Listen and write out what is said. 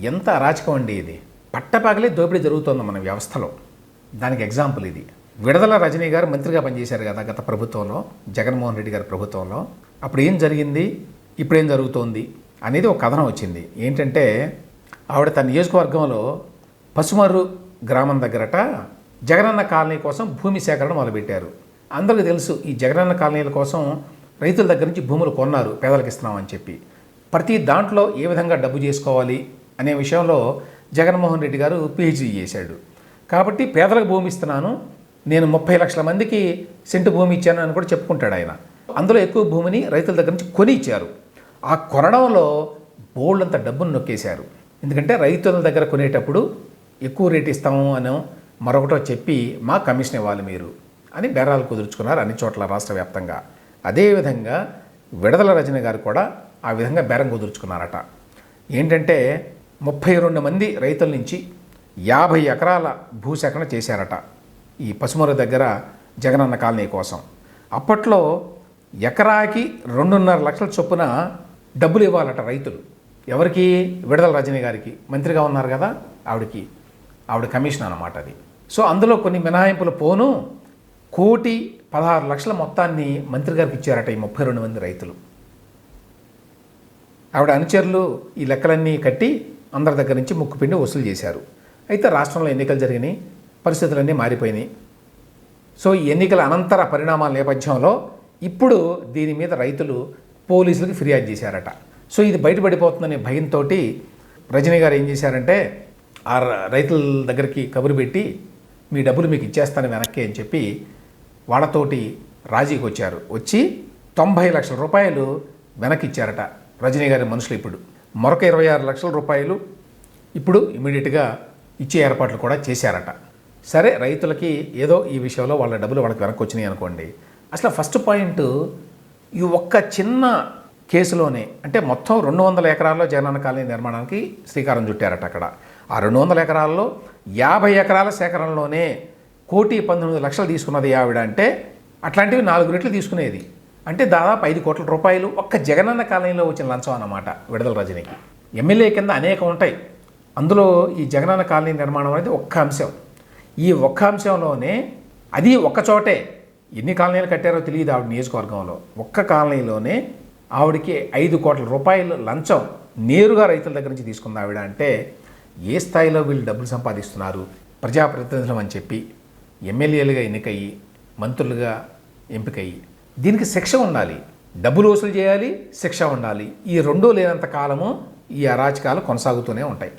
ఎంత అరాచకం అండి ఇది? పట్టపగలే దోపిడీ జరుగుతోంది మన వ్యవస్థలో. దానికి ఎగ్జాంపుల్ ఇది. విడదల రజనీ గారు మంత్రిగా పనిచేశారు కదా గత ప్రభుత్వంలో జగన్మోహన్ రెడ్డి గారి ప్రభుత్వంలో. అప్పుడు ఏం జరిగింది? ఇప్పుడేం జరుగుతోంది? అనేది ఒక కథనం వచ్చింది. ఏంటంటే ఆవిడ తన నియోజకవర్గంలో పసుమర్రు గ్రామం దగ్గరట జగనన్న కాలనీ కోసం భూమి సేకరణ మొదలుపెట్టారు. అందరికీ తెలుసు ఈ జగనన్న కాలనీల కోసం రైతుల దగ్గర నుంచి భూములు కొన్నారు పేదలకు ఇస్తున్నామని చెప్పి. ప్రతి దాంట్లో ఏ విధంగా డబ్బు చేసుకోవాలి? అనే విషయంలో జగన్మోహన్ రెడ్డి గారు పిహెచ్డీ చేశాడు. కాబట్టి పేదలకు భూమి ఇస్తున్నాను నేను ముప్పై లక్షల మందికి సెంటు భూమి ఇచ్చాను అని కూడా చెప్పుకుంటాడు ఆయన. అందులో ఎక్కువ భూమిని రైతుల దగ్గర నుంచి కొని ఇచ్చారు. ఆ కొనడంలో బోల్డంత డబ్బును నొక్కేశారు. ఎందుకంటే రైతుల దగ్గర కొనేటప్పుడు ఎక్కువ రేట్ ఇస్తాము అని మరొకటో చెప్పి మా కమిషన్ ఇవ్వాలి మీరు అని బేరాలు కుదుర్చుకున్నారు అన్ని చోట్ల రాష్ట్ర వ్యాప్తంగా. అదేవిధంగా విడదల రజని గారు కూడా ఆ విధంగా బేరం కుదుర్చుకున్నారట. ఏంటంటే ముప్పై రెండు మంది రైతుల నుంచి యాభై ఎకరాల భూసేకరణ చేశారట ఈ పసుమర దగ్గర జగనన్న కాలనీ కోసం. అప్పట్లో ఎకరాకి రెండున్నర లక్షల చొప్పున డబ్బులు ఇవ్వాలట రైతులు. ఎవరికి? విడదల రజని గారికి. మంత్రిగా ఉన్నారు కదా ఆవిడకి. ఆవిడ కమిషన్ అన్నమాట అది. సో అందులో కొన్ని మినహాయింపులు పోను కోటి పదహారు లక్షల మొత్తాన్ని మంత్రి గారికి ఇచ్చారట ఈ ముప్పై రెండు మంది రైతులు. ఆవిడ అనుచరులు ఈ లెక్కలన్నీ కట్టి అందరి దగ్గర నుంచి ముక్కుపిండి వసూలు చేశారు. అయితే రాష్ట్రంలో ఎన్నికలు జరిగినాయి పరిస్థితులన్నీ మారిపోయినాయి. సో ఈ ఎన్నికల అనంతర పరిణామాల నేపథ్యంలో ఇప్పుడు దీని మీద రైతులు పోలీసులకు ఫిర్యాదు చేశారట. సో ఇది బయటపడిపోతుందనే భయంతో రజనీ గారు ఏం చేశారంటే ఆ రైతుల దగ్గరికి కబురు పెట్టి మీ డబ్బులు మీకు ఇచ్చేస్తాను వెనక్కి అని చెప్పి వాళ్ళతోటి రాజీకి వచ్చారు వచ్చి తొంభై లక్షల రూపాయలు వెనక్కి ఇచ్చారట రజనీ గారి మనుషులు ఇప్పుడు. మరొక ఇరవై ఆరు లక్షల రూపాయలు ఇప్పుడు ఇమీడియట్గా ఇచ్చే ఏర్పాట్లు కూడా చేశారట. సరే రైతులకి ఏదో ఈ విషయంలో వాళ్ళ డబ్బులు వాళ్ళకి వెనక్కి వచ్చినాయి అనుకోండి. అసలు ఫస్ట్ పాయింట్ ఈ ఒక్క చిన్న కేసులోనే అంటే మొత్తం రెండు వందల ఎకరాల్లో జగనన్న కాలనీ నిర్మాణానికి శ్రీకారం చుట్టారట అక్కడ. ఆ రెండు వందల ఎకరాల్లో యాభై ఎకరాల సేకరణలోనే కోటి పంతొమ్మిది లక్షలు తీసుకున్నది ఆవిడ అంటే అట్లాంటివి నాలుగు రెట్లు తీసుకునేది. అంటే దాదాపు ఐదు కోట్ల రూపాయలు ఒక్క జగనన్న కాలనీలో వచ్చిన లంచం అన్నమాట విడుదల రజనీకి. ఎమ్మెల్యే కింద అనేకం ఉంటాయి. అందులో ఈ జగనన్న కాలనీ నిర్మాణం అనేది ఒక్క అంశం. ఈ ఒక్క అంశంలోనే అది ఒక్క చోటే ఎన్ని కాలనీలు కట్టారో తెలియదు ఆవిడ నియోజకవర్గంలో. ఒక్క కాలనీలోనే ఆవిడకి ఐదు కోట్ల రూపాయలు లంచం నేరుగా రైతుల దగ్గర నుంచి తీసుకుంది ఆవిడ అంటే ఏ స్థాయిలో వీళ్ళు డబ్బులు సంపాదిస్తున్నారు ప్రజాప్రతినిధులం అని చెప్పి ఎమ్మెల్యేలుగా ఎన్నికయ్యి మంత్రులుగా ఎంపికయ్యి దీనికి శిక్ష ఉండాలి. డబ్బులు వసూలు చేయాలి శిక్ష ఉండాలి. ఈ రెండూ లేనంత కాలము ఈ అరాచకాలు కొనసాగుతూనే ఉంటాయి.